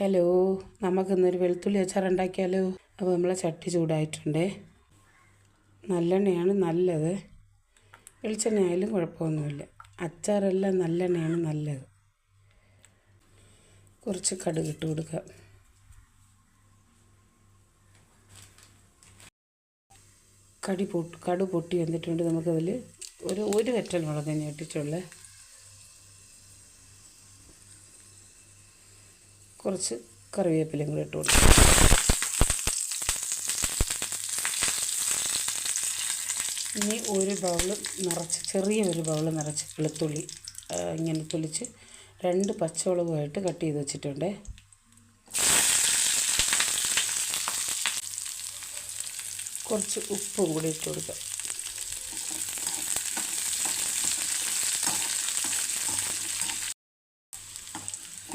Hello നമുക്കിന്നൊരു വെളുത്തുള്ളി അച്ചാർ ഉണ്ടാക്കിയാലോ? അപ്പോൾ നമ്മളെ ചട്ടി ചൂടായിട്ടുണ്ടേ. നല്ലെണ്ണയാണ് നല്ലത്. വെളിച്ചെണ്ണ ആയാലും കുഴപ്പമൊന്നുമില്ല. അച്ചാറെല്ലാം നല്ലെണ്ണയാണ് നല്ലത്. കുറച്ച് കടുക് ഇട്ട് കൊടുക്കാം. കടി പൊട്ട് കടു പൊട്ടി വന്നിട്ടുണ്ട്. നമുക്കതിൽ ഒരു ഒരു വെറ്റൽ മുളക് തന്നെ ഇട്ടിട്ടുള്ളത് കുറച്ച് കറിവേപ്പിലയും കൂടെ ഇട്ട് കൊടുക്കും ഇനി ഒരു ബൗൾ നിറച്ച് ചെറിയ ഒരു ബൗൾ നിറച്ച് വെളുത്തുള്ളി ഇങ്ങനെ തൊലിച്ച് രണ്ട് പച്ചമുളകുമായിട്ട് കട്ട് ചെയ്ത് വെച്ചിട്ടുണ്ട്. കുറച്ച് ഉപ്പും കൂടി ഇട്ട് കൊടുക്കാം.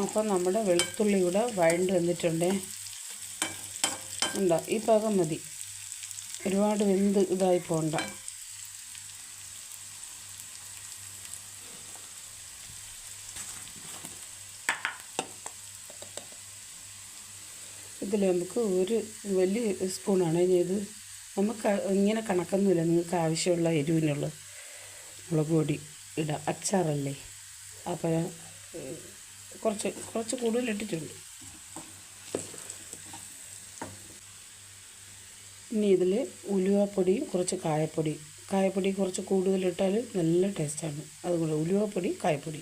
അപ്പം നമ്മുടെ വെളുത്തുള്ളി ഇവിടെ വഴണ്ട് വന്നിട്ടുണ്ട്. ഉണ്ടോ ഈ പാകം മതി. ഒരുപാട് വെന്ത് ഇതായി പോണ്ട. ഇതിൽ നമുക്ക് ഒരു വലിയ സ്പൂണാണ് ഇത്. നമുക്ക് ഇങ്ങനെ കണക്കൊന്നുമില്ല. നിങ്ങൾക്ക് ആവശ്യമുള്ള എരിവിനുള്ള മുളക് പൊടി ഇടാം. അച്ചാറല്ലേ? അപ്പോൾ കുറച്ച് കുറച്ച് കൂടുതൽ ഇട്ടിട്ടുണ്ട്. ഇനി ഇതിൽ ഉലുവപ്പൊടിയും കുറച്ച് കായപ്പൊടി കായപ്പൊടി കുറച്ച് കൂടുതലിട്ടാൽ നല്ല ടേസ്റ്റാണ്. അതുകൊണ്ട് ഉലുവപ്പൊടി കായപ്പൊടി.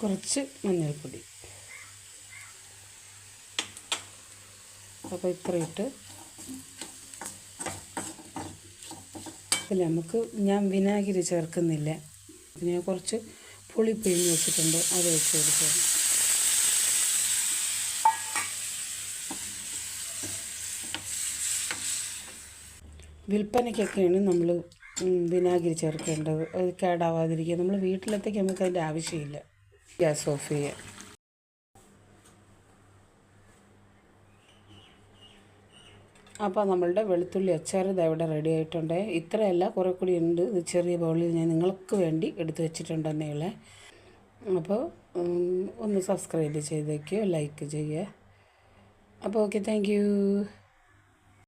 കുറച്ച് മഞ്ഞൾപ്പൊടി. അപ്പോൾ ഇത്ര ഇട്ട് ഇതിൽ നമുക്ക് ഞാൻ വിനാഗിരി ചേർക്കുന്നില്ല. പിന്നെ കുറച്ച് പുളി പിഴിഞ്ഞ് വെച്ചിട്ടുണ്ട് അത് വെച്ച് കൊടുക്കുക വിൽപ്പനയ്ക്കൊക്കെയാണ് നമ്മൾ വിനാഗിരി ചേർക്കേണ്ടത്. അത് കേടാവാതിരിക്കുക. നമ്മൾ വീട്ടിലത്തേക്ക് നമുക്ക് അതിന്റെ ആവശ്യമില്ല. ഗ്യാസ് ഓഫ് ചെയ്യുക. അപ്പോൾ നമ്മളുടെ വെളുത്തുള്ളി അച്ചാർ ഇത് ഇവിടെ റെഡി ആയിട്ടുണ്ട്. ഇത്രയല്ല കുറേ കൂടി ഉണ്ട്. ഇത് ചെറിയ ബൗളിൽ ഞാൻ നിങ്ങൾക്ക് വേണ്ടി എടുത്തു വെച്ചിട്ടുണ്ട് തന്നെയുള്ളത് അപ്പോൾ ഒന്ന് സബ്സ്ക്രൈബ് ചെയ്തേക്കോ ലൈക്ക് ചെയ്യുക. അപ്പോൾ ഓക്കെ താങ്ക്